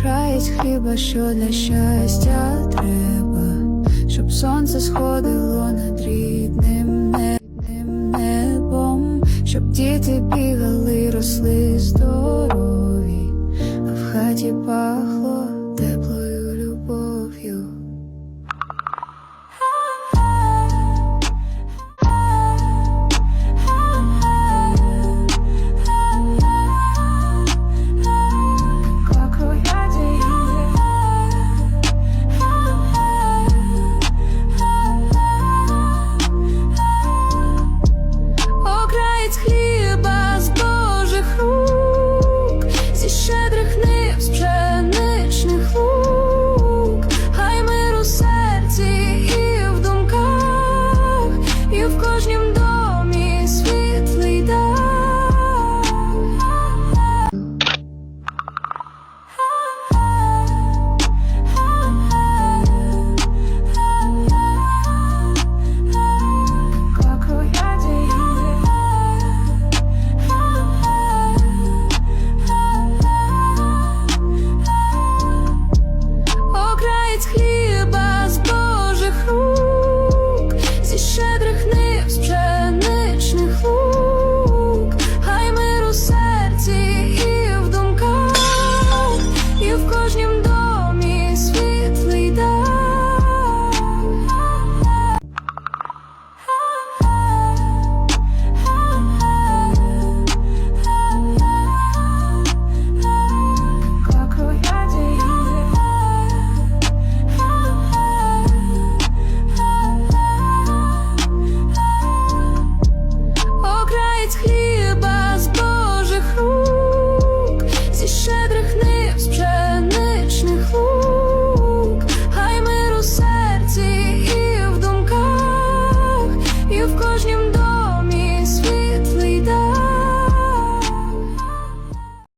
краєць хліба, що для щастя треба, щоб сонце сходило над рідним небом, небом, щоб діти бігали, росли